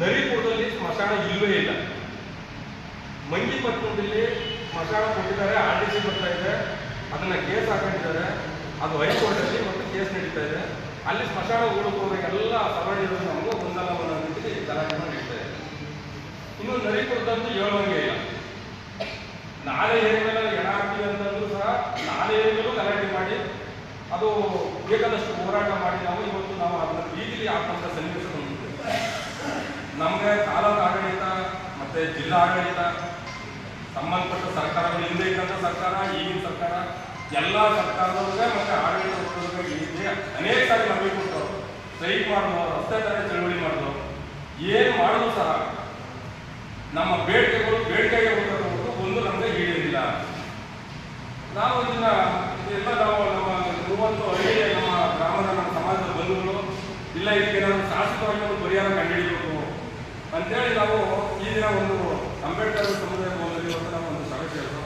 ನರಿಪುರದಲ್ಲಿ ಸ್ಮಶಾನ ಇಲ್ಲವೇ ಇಲ್ಲ. ಮಂಗಿಪಟ್ಟಣದಲ್ಲಿ ಸ್ಮಶಾನ ಕೊಟ್ಟಿದ್ದಾರೆ ಆರ್ ಟಿ ಸಿ ಬರ್ತಾ ಇದೆ. ಅದನ್ನ ಕೇಸ್ ಹಾಕೊಂಡಿದ್ದಾರೆ. ಅದು ಹೈಕೋರ್ಟಲ್ಲಿ ಮತ್ತೆ ಕೇಸ್ ನಡೀತಾ ಇದೆ. ಅಲ್ಲಿ ಸ್ಮಶಾನ ಎಲ್ಲ ಸವರ್ಣಿಗಳು ನಮಗೂ ಒಂದೊಂದು ರೀತಿಯಲ್ಲಿ ಗಲಾಟೆ ನಡೀತಾ ಇದೆ. ಇನ್ನು ನರಿಪುರದಂತೂ ಹೇಳುವಂಗೆ ಇಲ್ಲ. ನಾಳೆ ಏರಿ ಮೇಲೆ ಎಣ ಹಾಕ್ತೀವಿ ಅಂತಂದ್ರೂ ಸಹ ನಾಳೆ ಏರಿ ಮೇಲೂ ಗಲಾಟೆ ಮಾಡಿ, ಅದು ಬೇಕಾದಷ್ಟು ಹೋರಾಟ ಮಾಡಿ ನಾವು ಇವತ್ತು ನಾವು ಅದನ್ನ ಬೀದಿಲಿ ಆತ್ಮಹತ್ಯೆ ಸನ್ನಿವೇಶ ಬಂದಿದೆ ನಮಗೆ ತಾಲೂಕು ಆಡಳಿತ ಮತ್ತೆ ಜಿಲ್ಲಾ ಆಡಳಿತ ಸಂಬಂಧಪಟ್ಟ ಸರ್ಕಾರಗಳು ಹಿಂದೆ ಇದ್ದಂಥ ಸರ್ಕಾರ, ಈಗಿನ ಸರ್ಕಾರ, ಎಲ್ಲ ಸರ್ಕಾರದವ್ರಿಗೆ ಮತ್ತೆ ಆಡಳಿತ ಇದೆ ಅನೇಕ ಸಾರಿ ಮನವಿ ಕೊಟ್ಟರು ಸ್ಟ್ರೈಕ್ ಮಾಡಿದ್ರು ರಸ್ತೆ ತಡೆ ಚಳವಳಿ ಮಾಡಿದ್ರು ಏನು ಮಾಡಿದ್ರು ಸಹ ನಮ್ಮ ಬೇಡಿಕೆಗಳು ಬೇಡಿಕೆಗೆ ಹೊರತು ಒಂದು ನಮಗೆ ಹೇಳಿರಲಿಲ್ಲ ನಾವು ಇದನ್ನ ಎಲ್ಲ ನಾವು ನಮ್ಮ ಮೂವತ್ತು ಹಳ್ಳಿಯ ನಮ್ಮ ಗ್ರಾಮದ ನಮ್ಮ ಸಮಾಜದ ಬಂಧುಗಳು, ಇಲ್ಲ ಇದಕ್ಕೆ ನಾವು ಶಾಶ್ವತವಾಗಿ ಒಂದು ಪರಿಹಾರ ಕಂಡುಹಿಡಿಯಬೇಕು ಅಂತೇಳಿ ನಾವು ಈ ದಿನ ಒಂದು ಅಂಬೇಡ್ಕರ್ ಸಮುದಾಯ ಭವನದಲ್ಲಿ ಇವತ್ತು ನಾವು ಒಂದು ಸಭೆ ಸೇರಿದ್ರು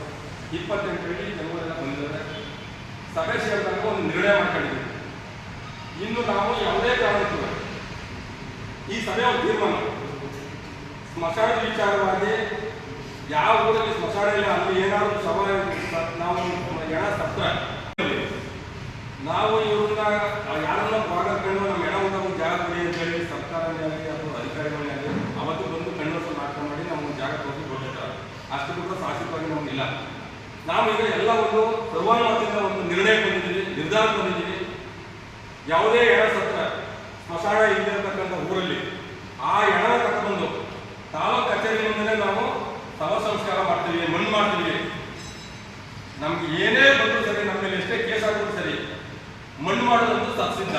ಇಪ್ಪತ್ತೆಂಟು ಹಳ್ಳಿ ಜನಗಳೆಲ್ಲ ಬಂದಿದ್ದಾರೆ. ಸಭೆ ಸೇರಿದಾಗ ಒಂದು ನಿರ್ಣಯ ಮಾಡ್ಕೊಂಡಿದ್ದೀವಿ. ಇನ್ನು ನಾವು ಯಾವುದೇ ಕಾರಣಕ್ಕೂ ಈ ಸಭೆ ಒಂದು ತೀರ್ಮಾನ. ಸ್ಮಶಾನದ ವಿಚಾರವಾಗಿ ಯಾವ ಊರಲ್ಲಿ ಸ್ಮಶಾನ ಇಲ್ಲ, ಅಲ್ಲಿ ಏನಾದರೂ ಸಭೆ ನಾವು ಜನ ಸತ್ರ ನಾವು ಇವ್ರನ್ನ ಯಾರನ್ನ ಹೊರಗಕೊಂಡು ನಮ್ಮ ಎಣ ಒಂದು ಜಾಗ ಕೊಡಿ ಅಂತ ಹೇಳಿ ಸರ್ಕಾರನೇ ಆಗಲಿ ಅಥವಾ ಅಧಿಕಾರಿಗಳೇ ಆಗಲಿ ಅವತ್ತು ಬಂದು ಕಣ್ಣು ನಾಟಕ ಮಾಡಿ ನಮ್ಗೆ ಜಾಗ ಕೊಟ್ಟು ಕೊಟ್ಟಿರ್ತಾರೆ ಅಷ್ಟು ಕೂಡ ನಾವು ಈಗ ಎಲ್ಲ ಒಂದು ಸರ್ವಾನುಮತದಿಂದ ಒಂದು ನಿರ್ಣಯ ಬಂದಿದ್ದೀವಿ ನಿರ್ಧಾರ ಬಂದಿದ್ದೀವಿ ಯಾವುದೇ ಎಣ ಸತ್ರ ಸ್ಮಶಾನ ಇದ್ದಿರತಕ್ಕಂಥ ಊರಲ್ಲಿ ಆ ಎಣ ತಗೊಂಡು ತಾಲೂಕು ಕಚೇರಿ ಮುಂದೆ ನಾವು ಶವ ಸಂಸ್ಕಾರ ಮಾಡ್ತೀವಿ, ಮಣ್ಣು ಮಾಡ್ತೀವಿ. ನಮ್ಗೆ ಏನೇ ಬಂದರೂ ಸರಿ ನಮ್ಮ ಮೇಲೆ ಎಷ್ಟೇ ಕೇಸ್ ಆಗಿದ್ರು ಸರಿ, ಮಣ್ಣು ಮಾಡೋದಂತೂ ತಪ್ಪಿಸಿಲ್ಲ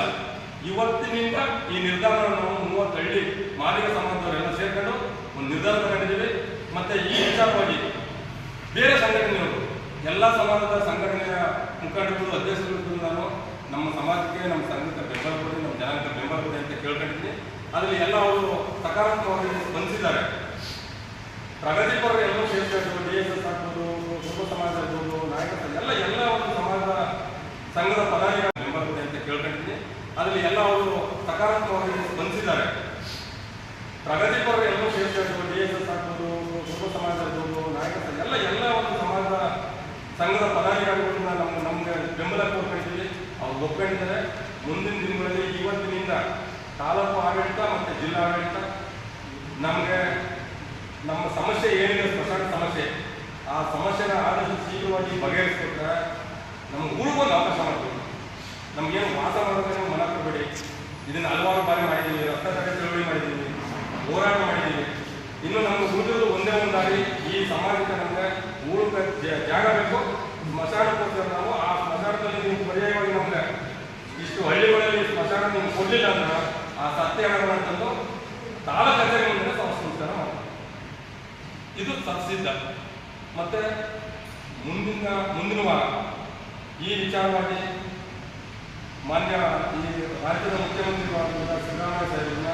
ಇವತ್ತಿನಿಂದ ಈ ನಿರ್ಧಾರವನ್ನು ನಾವು ಮೂವತ್ತು ಹಳ್ಳಿ ಮಾಲೀಕ ಸಮಾಜದವರೆಲ್ಲ ಸೇರ್ಕೊಂಡು ಒಂದು ನಿರ್ಧಾರ ತಗೊಂಡಿದ್ದೀವಿ. ಮತ್ತೆ ಈ ಬೇರೆ ಸಂಘಟನೆಗಳು, ಎಲ್ಲ ಸಮಾಜದ ಸಂಘಟನೆಯ ಮುಖಂಡರು ಅಧ್ಯಕ್ಷರು ನಾನು ನಮ್ಮ ಸಮಾಜಕ್ಕೆ, ನಮ್ಮ ಸಂಘಕ್ಕೆ ಬೆಂಬಲ ಕೊಡಿ ನಮ್ಮ ಜನಾಂಗಕ್ಕೆ ಬೆಂಬಲ ಕೊಡಿ ಅಂತ ಕೇಳ್ಕೊಂಡಿದ್ದೀನಿ. ಅದರಲ್ಲಿ ಎಲ್ಲ ಅವರು ಸಕಾರಾತ್ಮಕವಾಗಿ ಸ್ಪಂದಿಸಿದ್ದಾರೆ ಪ್ರಗತಿಪರರು ಎಲ್ಲರೂ ಸೇರ್ಕೊಂಡು ಡಿ ಎಸ್ ಎಸ್ ಆಗ್ಬೋದು, ಕುಟುಂಬ ಸಮಾಜ ಇರ್ಬೋದು ನಾಯಕ ಎಲ್ಲ ಎಲ್ಲ ಒಂದು ಸಮಾಜದ ಸಂಘದ ಪದಾಧಿಕಾರಿ ಬೆಂಬಲ ಕೊಡಿ ಅಂತ ಕೇಳ್ಕೊಂಡಿದ್ದೀನಿ. ಅದರಲ್ಲಿ ಎಲ್ಲ ಅವರು ಸಕಾರಾತ್ಮಕವಾಗಿ ಸ್ಪಂದಿಸಿದ್ದಾರೆ ಪ್ರಗತಿಪರರು ಎಲ್ಲರೂ ಸೇರ್ಕೊಂಡು ಡಿ ಎಸ್ ಎಸ್ ಆಗ್ಬೋದು, ಕುಟುಂಬ ಸಮಾಜ ಇರ್ಬೋದು ನಾಯಕ ಎಲ್ಲ ಎಲ್ಲ ಒಂದು ಸಮಾಜದ ಸಂಘದ ಪದಾಧಿಕಾರಿಗಳನ್ನ ನಮ್ಮ ನಮ್ಗೆ ಬೆಂಬಲ ಕೊಡ್ಕೊಂಡಿದ್ದೀವಿ ಒಪ್ಕೊಂಡಿದ್ದಾರೆ. ಮುಂದಿನ ದಿನಗಳಲ್ಲಿ ಇವತ್ತಿನಿಂದ ತಾಲೂಕು ಆಡಳಿತ ಮತ್ತು ಜಿಲ್ಲಾ ಆಡಳಿತ ನಮಗೆ ನಮ್ಮ ಸಮಸ್ಯೆ ಏನಿದೆ ಪ್ರಸಾದ ಸಮಸ್ಯೆ. ಆ ಸಮಸ್ಯೆನ ಆದಷ್ಟು ಶೀಘ್ರವಾಗಿ ಬಗೆಹರಿಸ್ಕೊಟ್ರೆ ನಮ್ಗೆ ಒಂದು ಅವಕಾಶ ಮಾಡ್ತೀವಿ ನಮಗೇನು ವಾಸ ಮಾಡೋದಕ್ಕೆ ಮನ ಕೊಡಬೇಡಿ. ಇದನ್ನು ಹಲವಾರು ಬಾರಿ ಮಾಡಿದ್ದೀವಿ ರಸ್ತೆ ತಡೆ ಚಳವಳಿ ಮಾಡಿದ್ದೀವಿ, ಹೋರಾಟ ಮಾಡಿದ್ದೀವಿ. ಇನ್ನು ನಮ್ಮ ಉಳಿದಿರೋದು ಒಂದೇ ಒಂದು ದಾರಿ, ಈ ಸಮಾಜಕ್ಕೆ ನಮಗೆ ಊರಿಗೆ ಜಾಗ ಬೇಕು. ಸ್ಮಶಾನಕ್ಕೋಸ್ಕರ ನಾವು ಆ ಸ್ಮಶಾನದಲ್ಲಿ ನೀವು ಪರ್ಯಾಯವಾಗಿ ಇಷ್ಟು ಹಳ್ಳಿಗಳಲ್ಲಿ ಸ್ಮಶಾನ ಕೊಡಲಿಲ್ಲ ಅಂದ್ರೆ ಆ ಸತ್ಯ ಅಂತಂದು ತಾಳ ಕಥೆಗಳಿಂದ ಸಂಸ್ಕಾರ ಇದು ತಪ್ಪಿಸಿದ್ದ ಮತ್ತೆ ಮುಂದಿನ ಮುಂದಿನ ವಾರ ಈ ವಿಚಾರವಾಗಿ ಮಾನ್ಯ ಈ ರಾಜ್ಯದ ಮುಖ್ಯಮಂತ್ರಿಗಳಾದಂತಹ ಸಿದ್ದರಾಮಯ್ಯ ಸಾಹೇಬ್ರನ್ನ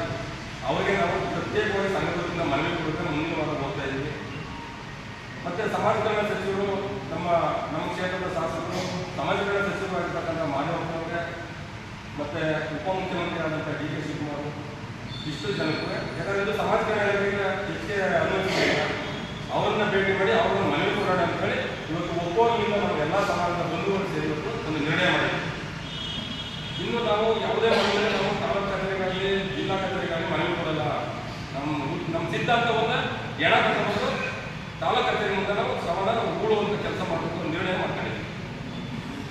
ಅವರಿಗೆ ನಾವು ಪ್ರತ್ಯೇಕವಾಗಿ ಸಂಘದಿಂದ ಮನವಿ ಕೊಡುತ್ತೆ ಮುಂದಿನ ವಾರ ಹೋಗ್ತಾ ಇದ್ದೀವಿ ಮತ್ತೆ ಸಮಾಜ ಕಲ್ಯಾಣ ಸಚಿವರು ನಮ್ಮ ನಮ್ಮ ಕ್ಷೇತ್ರದ ಶಾಸಕರು ಸಮಾಜ ಕಲ್ಯಾಣ ಸಚಿವರಾಗಿರ್ತಕ್ಕಂಥ ಮಾಧವಪ್ಪನವ್ರಿಗೆ ಮತ್ತೆ ಉಪಮುಖ್ಯಮಂತ್ರಿ ಡಿ ಕೆ ಶಿವಕುಮಾರ್ ಇಷ್ಟು ಜನಕ್ಕೂ, ಯಾಕಂದ್ರೆ ಸಮಾಜ ಕಲ್ಯಾಣ ಹೆಚ್ಚಿಗೆ ಅನುಮತಿ ಅವ್ರನ್ನ ಭೇಟಿ ಮಾಡಿ ಅವ್ರನ್ನ ಮನವಿ ಕೊಡೋಣ ಅಂತ ಹೇಳಿ ಇವತ್ತು ಒಪ್ಪೋದ್ರಿಂದ ನಾವು ಎಲ್ಲ ಸಮಾಜದ ಬಂಧುಗಳು ಸೇರಿಬಿಟ್ಟು ಒಂದು ನಿರ್ಣಯ ಮಾಡಿದ್ವಿ. ಇನ್ನು ನಾವು ಯಾವುದೇ ಮನೆಯಲ್ಲಿ ನಾವು ತಾಲೂಕು ಕಚೇರಿಗಾಗಲಿ ಜಿಲ್ಲಾ ಕಚೇರಿಗಾಗಲಿ ಮನವಿ ಕೊಡಲ್ಲ. ನಮ್ಮ ನಮ್ಮ ಸಿದ್ಧಾಂತವನ್ನು ಎಡ ತಗೊಂಡು ತಾಲೂಕು ಕಚೇರಿ